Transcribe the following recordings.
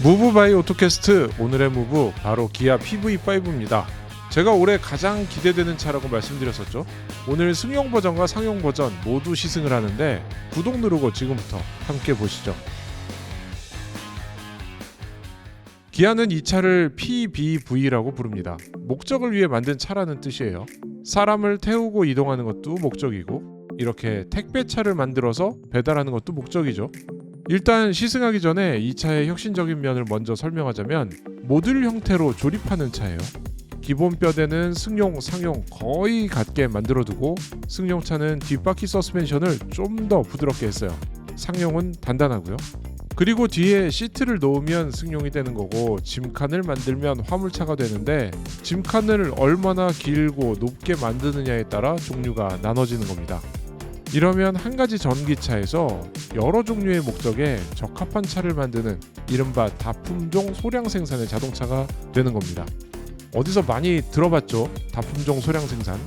무브 바이 오토캐스트 오늘의 무브 바로 기아 PV5입니다. 제가 올해 가장 기대되는 차라고 말씀드렸었죠. 오늘 승용 버전과 상용 버전 모두 시승을 하는데 구독 누르고 지금부터 함께 보시죠. 기아는 이 차를 PBV라고 부릅니다. 목적을 위해 만든 차라는 뜻이에요. 사람을 태우고 이동하는 것도 목적이고 이렇게 택배차를 만들어서 배달하는 것도 목적이죠. 일단 시승하기 전에 이 차의 혁신적인 면을 먼저 설명하자면 모듈 형태로 조립하는 차예요. 기본 뼈대는 승용, 상용 거의 같게 만들어두고 승용차는 뒷바퀴 서스펜션을 좀 더 부드럽게 했어요. 상용은 단단하고요. 그리고 뒤에 시트를 놓으면 승용이 되는 거고 짐칸을 만들면 화물차가 되는데 짐칸을 얼마나 길고 높게 만드느냐에 따라 종류가 나눠지는 겁니다. 이러면 한 가지 전기차에서 여러 종류의 목적에 적합한 차를 만드는 이른바 다품종 소량 생산의 자동차가 되는 겁니다. 어디서 많이 들어봤죠? 다품종 소량 생산.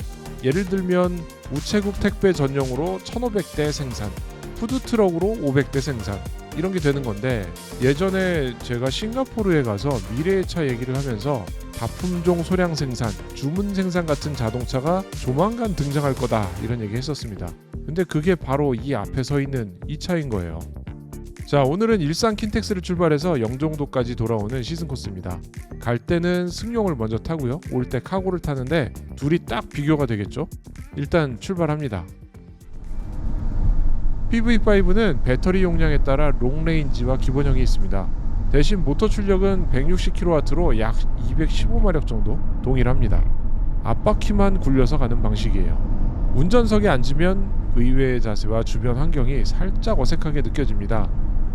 예를 들면 우체국 택배 전용으로 1,500대 생산, 푸드트럭으로 500대 생산 이런 게 되는 건데 예전에 제가 싱가포르에 가서 미래의 차 얘기를 하면서 다품종 소량 생산, 주문 생산 같은 자동차가 조만간 등장할 거다 이런 얘기 했었습니다. 근데 그게 바로 이 앞에 서 있는 이 차인 거예요. 자, 오늘은 일산 킨텍스를 출발해서 영종도까지 돌아오는 시즌 코스입니다. 갈 때는 승용을 먼저 타고요. 올 때 카고를 타는데 둘이 딱 비교가 되겠죠? 일단 출발합니다. PV5는 배터리 용량에 따라 롱레인지와 기본형이 있습니다. 대신 모터 출력은 160kW로 약 215마력 정도 동일합니다. 앞바퀴만 굴려서 가는 방식이에요. 운전석에 앉으면 의외의 자세와 주변 환경이 살짝 어색하게 느껴집니다.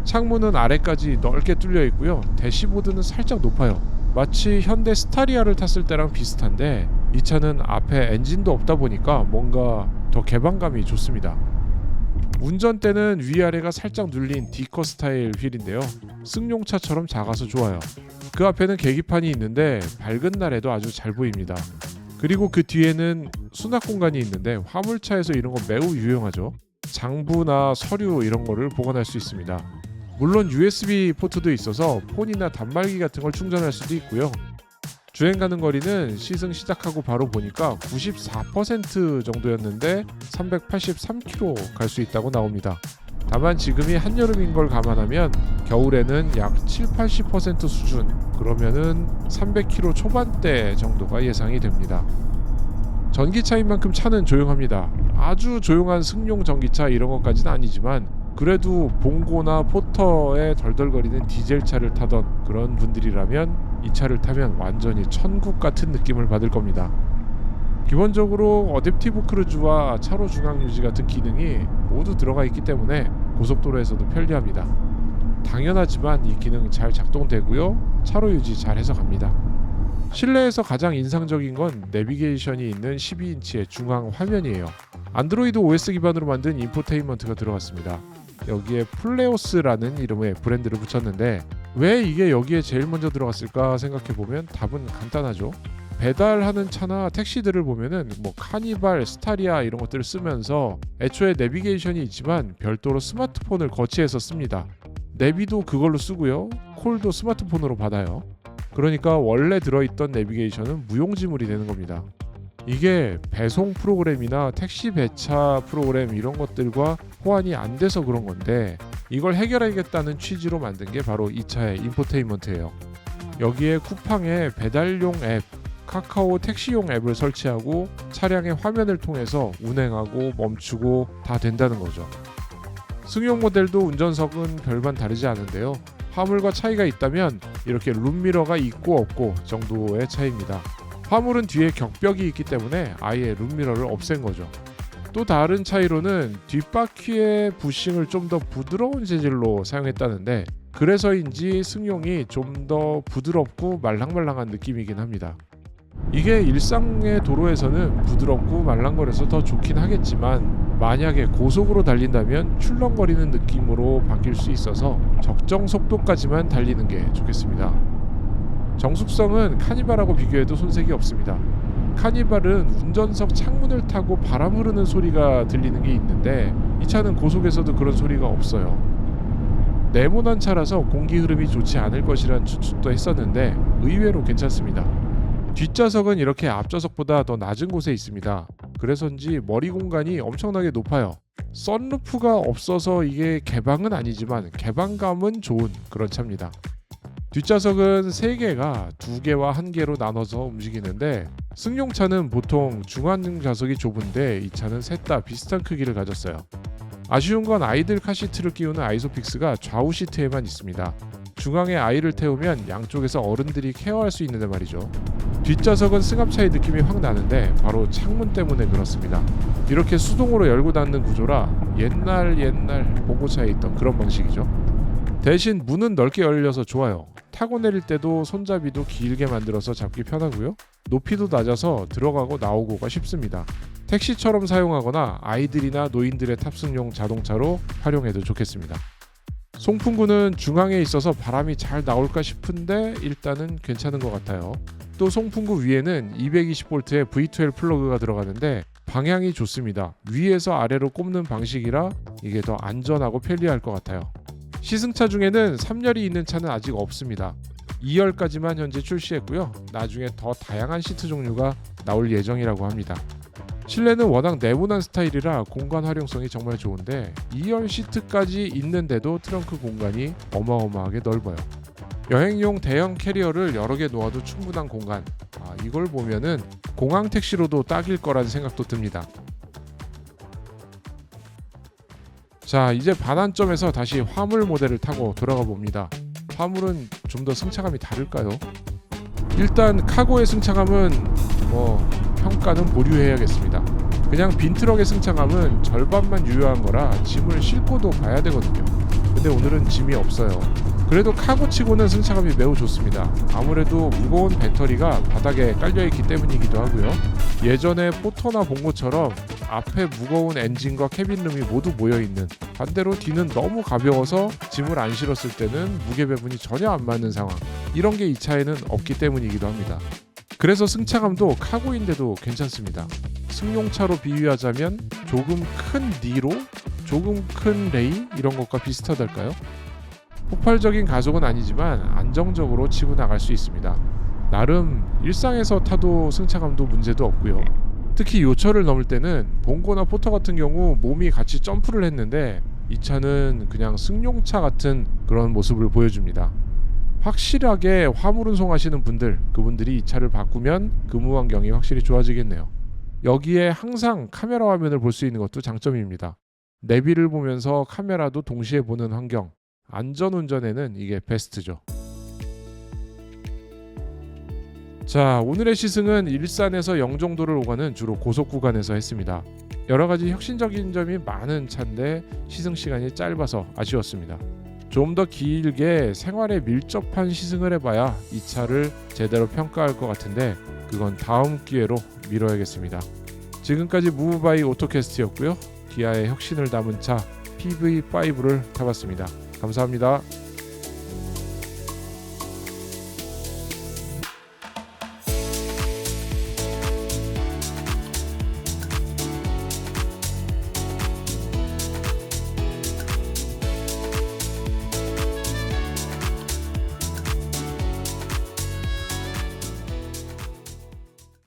창문은 아래까지 넓게 뚫려 있고요. 대시보드는 살짝 높아요. 마치 현대 스타리아를 탔을 때랑 비슷한데 이 차는 앞에 엔진도 없다 보니까 뭔가 더 개방감이 좋습니다. 운전대는 위아래가 살짝 눌린 디커 스타일 휠인데요. 승용차처럼 작아서 좋아요. 그 앞에는 계기판이 있는데 밝은 날에도 아주 잘 보입니다. 그리고 그 뒤에는 수납 공간이 있는데 화물차에서 이런 거 매우 유용하죠. 장부나 서류 이런 거를 보관할 수 있습니다. 물론 USB 포트도 있어서 폰이나 단말기 같은 걸 충전할 수도 있고요. 주행 가는 거리는 시승 시작하고 바로 보니까 94% 정도였는데 383km 갈 수 있다고 나옵니다. 다만 지금이 한여름인 걸 감안하면 겨울에는 약 7, 80% 수준 그러면은 300km 초반대 정도가 예상이 됩니다. 전기차인 만큼 차는 조용합니다. 아주 조용한 승용 전기차 이런 것까지는 아니지만 그래도 봉고나 포터에 덜덜거리는 디젤차를 타던 그런 분들이라면 이 차를 타면 완전히 천국 같은 느낌을 받을 겁니다. 기본적으로 어댑티브 크루즈와 차로 중앙 유지 같은 기능이 모두 들어가 있기 때문에 고속도로에서도 편리합니다. 당연하지만 이 기능 잘 작동되고요. 차로 유지 잘 해서 갑니다. 실내에서 가장 인상적인 건 내비게이션이 있는 12인치의 중앙 화면이에요. 안드로이드 OS 기반으로 만든 인포테인먼트가 들어갔습니다. 여기에 플레오스라는 이름의 브랜드를 붙였는데 왜 이게 여기에 제일 먼저 들어갔을까 생각해 보면 답은 간단하죠. 배달하는 차나 택시들을 보면은 뭐 카니발, 스타리아 이런 것들을 쓰면서 애초에 내비게이션이 있지만 별도로 스마트폰을 거치해서 씁니다. 내비도 그걸로 쓰고요. 콜도 스마트폰으로 받아요. 그러니까 원래 들어있던 내비게이션은 무용지물이 되는 겁니다. 이게 배송 프로그램이나 택시 배차 프로그램 이런 것들과 호환이 안 돼서 그런 건데 이걸 해결하겠다는 취지로 만든 게 바로 이 차의 인포테인먼트예요. 여기에 쿠팡의 배달용 앱, 카카오 택시용 앱을 설치하고 차량의 화면을 통해서 운행하고 멈추고 다 된다는 거죠. 승용 모델도 운전석은 별반 다르지 않은데요. 화물과 차이가 있다면 이렇게 룸미러가 있고 없고 정도의 차이입니다. 화물은 뒤에 격벽이 있기 때문에 아예 룸미러를 없앤 거죠. 또 다른 차이로는 뒷바퀴의 부싱을 좀 더 부드러운 재질로 사용했다는데 그래서인지 승용이 좀 더 부드럽고 말랑말랑한 느낌이긴 합니다. 이게 일상의 도로에서는 부드럽고 말랑거려서 더 좋긴 하겠지만 만약에 고속으로 달린다면 출렁거리는 느낌으로 바뀔 수 있어서 적정 속도까지만 달리는 게 좋겠습니다. 정숙성은 카니발하고 비교해도 손색이 없습니다. 카니발은 운전석 창문을 타고 바람 흐르는 소리가 들리는 게 있는데 이 차는 고속에서도 그런 소리가 없어요. 네모난 차라서 공기 흐름이 좋지 않을 것이란 추측도 했었는데 의외로 괜찮습니다. 뒷좌석은 이렇게 앞좌석보다 더 낮은 곳에 있습니다. 그래서인지 머리 공간이 엄청나게 높아요. 썬루프가 없어서 이게 개방은 아니지만 개방감은 좋은 그런 차입니다. 뒷좌석은 3개가 2개와 1개로 나눠서 움직이는데 승용차는 보통 중앙 좌석이 좁은데 이 차는 셋 다 비슷한 크기를 가졌어요. 아쉬운 건 아이들 카시트를 끼우는 아이소픽스가 좌우 시트에만 있습니다. 중앙에 아이를 태우면 양쪽에서 어른들이 케어할 수 있는데 말이죠. 뒷좌석은 승합차의 느낌이 확 나는데 바로 창문 때문에 그렇습니다. 이렇게 수동으로 열고 닫는 구조라 옛날 옛날 봉고차에 있던 그런 방식이죠. 대신 문은 넓게 열려서 좋아요. 타고 내릴 때도 손잡이도 길게 만들어서 잡기 편하고요. 높이도 낮아서 들어가고 나오고가 쉽습니다. 택시처럼 사용하거나 아이들이나 노인들의 탑승용 자동차로 활용해도 좋겠습니다. 송풍구는 중앙에 있어서 바람이 잘 나올까 싶은데 일단은 괜찮은 것 같아요. 또 송풍구 위에는 220V의 V12 플러그가 들어가는데 방향이 좋습니다. 위에서 아래로 꼽는 방식이라 이게 더 안전하고 편리할 것 같아요. 시승차 중에는 3열이 있는 차는 아직 없습니다. 2열까지만 현재 출시했고요. 나중에 더 다양한 시트 종류가 나올 예정이라고 합니다. 실내는 워낙 네모난 스타일이라 공간 활용성이 정말 좋은데 2열 시트까지 있는데도 트렁크 공간이 어마어마하게 넓어요. 여행용 대형 캐리어를 여러 개 놓아도 충분한 공간. 아, 이걸 보면은 공항 택시로도 딱일 거라는 생각도 듭니다. 자, 이제 반환점에서 다시 화물 모델을 타고 돌아가 봅니다. 화물은 좀 더 승차감이 다를까요? 일단 카고의 승차감은 뭐 평가는 보류해야겠습니다. 그냥 빈 트럭의 승차감은 절반만 유효한 거라 짐을 싣고도 가야 되거든요. 근데 오늘은 짐이 없어요. 그래도 카고치고는 승차감이 매우 좋습니다. 아무래도 무거운 배터리가 바닥에 깔려있기 때문이기도 하고요. 예전에 포터나 봉고처럼 앞에 무거운 엔진과 캐빈룸이 모두 모여있는 반대로 뒤는 너무 가벼워서 짐을 안 실었을 때는 무게 배분이 전혀 안 맞는 상황 이런 게 이 차에는 없기 때문이기도 합니다. 그래서 승차감도 카고인데도 괜찮습니다. 승용차로 비유하자면 조금 큰 니로 조금 큰 레이 이런 것과 비슷하달까요? 폭발적인 가속은 아니지만 안정적으로 치고 나갈 수 있습니다. 나름 일상에서 타도 승차감도 문제도 없고요. 특히 요철을 넘을 때는 봉고나 포터 같은 경우 몸이 같이 점프를 했는데 이 차는 그냥 승용차 같은 그런 모습을 보여줍니다. 확실하게 화물 운송 하시는 분들, 그분들이 이 차를 바꾸면 근무 환경이 확실히 좋아지겠네요. 여기에 항상 카메라 화면을 볼 수 있는 것도 장점입니다. 내비를 보면서 카메라도 동시에 보는 환경. 안전 운전에는 이게 베스트죠. 자, 오늘의 시승은 일산에서 영종도를 오가는 주로 고속 구간에서 했습니다. 여러 가지 혁신적인 점이 많은 차인데 시승 시간이 짧아서 아쉬웠습니다. 좀 더 길게 생활에 밀접한 시승을 해봐야 이 차를 제대로 평가할 것 같은데 그건 다음 기회로 미뤄야겠습니다. 지금까지 무브바이 오토캐스트였고요. 기아의 혁신을 담은 차 PV5를 타봤습니다. 감사합니다.